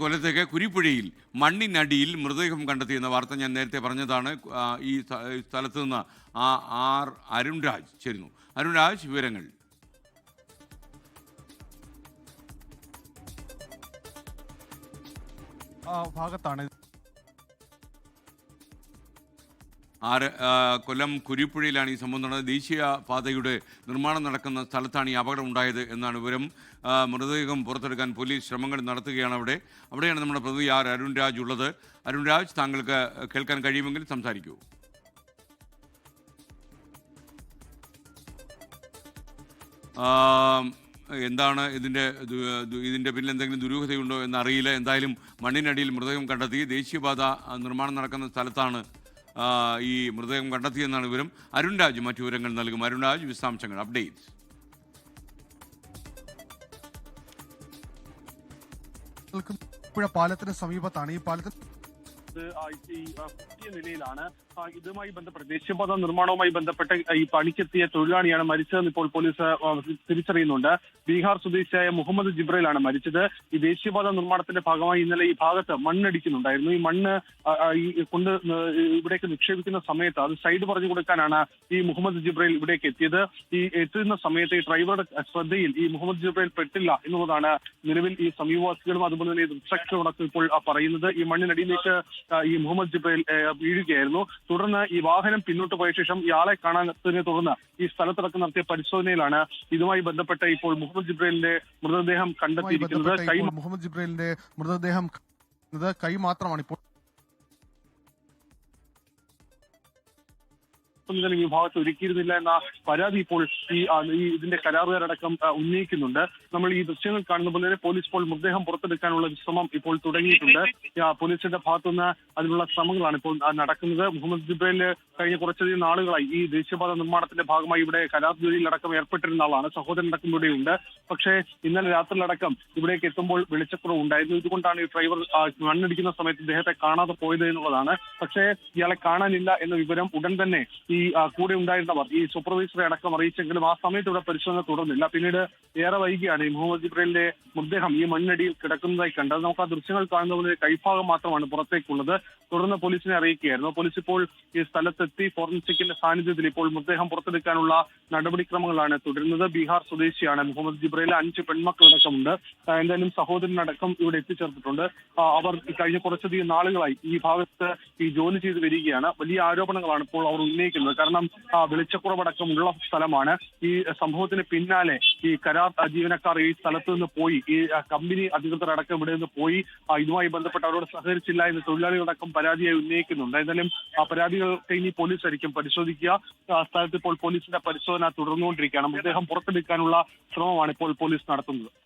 കൊല്ലത്തേക്ക് കുരിപ്പുഴയിൽ മണ്ണിനടിയിൽ മൃതദേഹം കണ്ടെത്തിയെന്ന വാർത്ത ഞാൻ നേരത്തെ പറഞ്ഞതാണ്. ഈ സ്ഥ- ഈ സ്ഥലത്ത് നിന്ന് ആ ആർ അരുൺരാജ് ചേരുന്നു. അരുൺരാജ് വിവരങ്ങൾ. ഭാഗത്താണ് ആറ് ആ, കൊല്ലം കുരിപ്പുഴയിലാണ് ഈ സംഭവം നടന്നത്. ദേശീയ പാതയുടെ നിർമ്മാണം നടക്കുന്ന സ്ഥലത്താണ് ഈ അപകടം ഉണ്ടായത് എന്നാണ് വിവരം. മൃതദേഹം പുറത്തെടുക്കാൻ പോലീസ് ശ്രമങ്ങൾ നടത്തുകയാണ് അവിടെ. അവിടെയാണ് നമ്മുടെ പ്രതിനിധി ആർ അരുൺ രാജ് ഉള്ളത്. അരുൺ രാജ് താങ്കൾക്ക് കേൾക്കാൻ കഴിയുമെങ്കിൽ സംസാരിക്കൂ. എന്താണ് ഇതിന്റെ ഇതിന്റെ പിന്നിൽ എന്തെങ്കിലും ദുരൂഹതയുണ്ടോ എന്നറിയില്ല. എന്തായാലും മണ്ണിനടിയിൽ മൃതദേഹം കണ്ടെത്തി ദേശീയപാത നിർമ്മാണം നടക്കുന്ന സ്ഥലത്താണ് ഈ മൃതദേഹം കണ്ടെത്തിയെന്നാണ് വിവരം. അരുൺരാജ് മറ്റു വിവരങ്ങൾ നൽകും. അരുൺരാജ് വിശദാംശങ്ങൾ അപ്ഡേറ്റ് പുഴ പാലത്തിന് സമീപത്താണ്. ഈ പാലത്തിന് നിലയിലാണ്. ഇതുമായി ബന്ധപ്പെട്ട് ദേശീയപാത നിർമ്മാണവുമായി ബന്ധപ്പെട്ട് ഈ പണിക്കെത്തിയ തൊഴിലാളിയാണ് മരിച്ചതെന്ന് ഇപ്പോൾ പോലീസ് തിരിച്ചറിയുന്നുണ്ട്. ബീഹാർ സ്വദേശിയായ മുഹമ്മദ് ജിബ്രയിലാണ് മരിച്ചത്. ഈ ദേശീയപാത നിർമ്മാണത്തിന്റെ ഭാഗമായി ഇന്നലെ ഈ ഭാഗത്ത് മണ്ണടിക്കുന്നുണ്ടായിരുന്നു. ഈ മണ്ണ് ഈ കൊണ്ട് ഇവിടേക്ക് നിക്ഷേപിക്കുന്ന സമയത്ത് അത് സൈഡ് പറഞ്ഞു കൊടുക്കാനാണ് ഈ മുഹമ്മദ് ജിബ്രയിൽ ഇവിടേക്ക് എത്തിയത്. ഈ എത്തുന്ന സമയത്ത് ഈ ഡ്രൈവറുടെ ശ്രദ്ധയിൽ ഈ മുഹമ്മദ് ജിബ്രയിൽ പെട്ടില്ല എന്നുള്ളതാണ് നിലവിൽ ഈ സമീപവാസികളും അതുപോലെ തന്നെ ദൃക്സാക്ഷികളടക്കം ഇപ്പോൾ പറയുന്നത്. ഈ മണ്ണിനടിയിലേക്ക് ഈ മുഹമ്മദ് ജിബ്രയിൽ വീഴുകയായിരുന്നു. തുടർന്ന് ഈ വാഹനം പിന്നോട്ട് പോയ ശേഷം ഇയാളെ കാണാത്തതിനെ തുടർന്ന് ഈ സ്ഥലത്തടക്കം നടത്തിയ പരിശോധനയിലാണ് ഇതുമായി ബന്ധപ്പെട്ട ഇപ്പോൾ മുഹമ്മദ് ജിബ്രയിലിന്റെ മൃതദേഹം കണ്ടെത്തിയിരിക്കുന്നത്. മുഹമ്മദ് ജിബ്രയിലിന്റെ മൃതദേഹം കൈ മാത്രമാണ് ഇപ്പോൾ സംവിധാനം ഈ ഭാഗത്ത് ഒരുക്കിയിരുന്നില്ല എന്ന പരാതി ഇപ്പോൾ ഈ ഇതിന്റെ കരാറുകാരടക്കം ഉന്നയിക്കുന്നുണ്ട്. നമ്മൾ ഈ ദൃശ്യങ്ങൾ കാണുന്ന പോലെ പോലീസ് ഇപ്പോൾ മൃതദേഹം പുറത്തെടുക്കാനുള്ള ശ്രമം ഇപ്പോൾ തുടങ്ങിയിട്ടുണ്ട്. പോലീസിന്റെ ഭാഗത്തുനിന്ന് അതിനുള്ള ശ്രമങ്ങളാണ് ഇപ്പോൾ നടക്കുന്നത്. മുഹമ്മദ് ജിബ്രയിൽ കഴിഞ്ഞ കുറച്ചധികം നാളുകളായി ഈ ദേശീയപാത നിർമ്മാണത്തിന്റെ ഭാഗമായി ഇവിടെ കരാർ ജോലിയിലടക്കം ഏർപ്പെട്ടിരുന്ന ആളാണ്. സഹോദരൻ അടക്കം ഇവിടെയുണ്ട് പക്ഷേ ഇന്നലെ രാത്രിയിലടക്കം ഇവിടേക്ക് എത്തുമ്പോൾ വെളിച്ചക്കുറവ് ഉണ്ടായിരുന്നു. ഇതുകൊണ്ടാണ് ഈ ഡ്രൈവർ മണ്ണടിക്കുന്ന സമയത്ത് ഇദ്ദേഹത്തെ കാണാതെ പോയത് എന്നുള്ളതാണ്. പക്ഷേ ഇയാളെ കാണാനില്ല എന്ന വിവരം ഉടൻ തന്നെ ഈ ആ, കൂടെ ഉണ്ടായിരുന്നവർ ഈ സൂപ്പർവൈസറെ അടക്കം അറിയിച്ചെങ്കിലും ആ സമയത്ത് ഇവിടെ പരിശോധന തുടർന്നില്ല. പിന്നീട് ഏറെ വൈകിയാണ് ഈ മുഹമ്മദ് ജിബ്രയിലിന്റെ മൃതദേഹം ഈ മണ്ണടിയിൽ കിടക്കുന്നതായി കണ്ടത്. നമുക്ക് ആ ദൃശ്യങ്ങൾ കാണുന്ന കൈഭാഗം മാത്രമാണ് പുറത്തേക്കുള്ളത്. തുടർന്ന് പോലീസിനെ അറിയിക്കുകയായിരുന്നു. പോലീസ് ഇപ്പോൾ ഈ സ്ഥലത്തെത്തി ഫോറൻസിക്കിന്റെ സാന്നിധ്യത്തിൽ ഇപ്പോൾ മൃതദേഹം പുറത്തെടുക്കാനുള്ള നടപടിക്രമങ്ങളാണ് തുടരുന്നത്. ബീഹാർ സ്വദേശിയാണ് മുഹമ്മദ് ജിബ്രയിലെ അഞ്ച് പെൺമക്കളടക്കമുണ്ട് എന്തായാലും സഹോദരനടക്കം ഇവിടെ എത്തിച്ചേർത്തിട്ടുണ്ട്. അവർ കഴിഞ്ഞ കുറച്ചധികം നാളുകളായി ഈ ഭാഗത്ത് ഈ ജോലി ചെയ്ത് വരികയാണ്. വലിയ ആരോപണങ്ങളാണ് ഇപ്പോൾ അവർ ഉന്നയിക്കുന്നത്. കാരണം ആ, വെളിച്ചക്കുറവടക്കമുള്ള സ്ഥലമാണ്. ഈ സംഭവത്തിന് പിന്നാലെ ഈ കരാർ ജീവനക്കാർ ഈ സ്ഥലത്ത് നിന്ന് പോയി ഈ കമ്പനി അധികൃതർ അടക്കം ഇവിടെ നിന്ന് പോയി ഇതുമായി ബന്ധപ്പെട്ട് അവരോട് സഹകരിച്ചില്ല എന്ന് തൊഴിലാളികളടക്കം പരാതിയായി ഉന്നയിക്കുന്നുണ്ട്. എന്തായാലും ആ പരാതികൾക്ക് ഇനി പോലീസ് ആയിരിക്കും പരിശോധിക്കുക. സ്ഥലത്ത് ഇപ്പോൾ പോലീസിന്റെ പരിശോധന തുടർന്നുകൊണ്ടിരിക്കുകയാണ്. മൃതദേഹം പുറത്തെടുക്കാനുള്ള ശ്രമമാണ് ഇപ്പോൾ പോലീസ് നടത്തുന്നത്.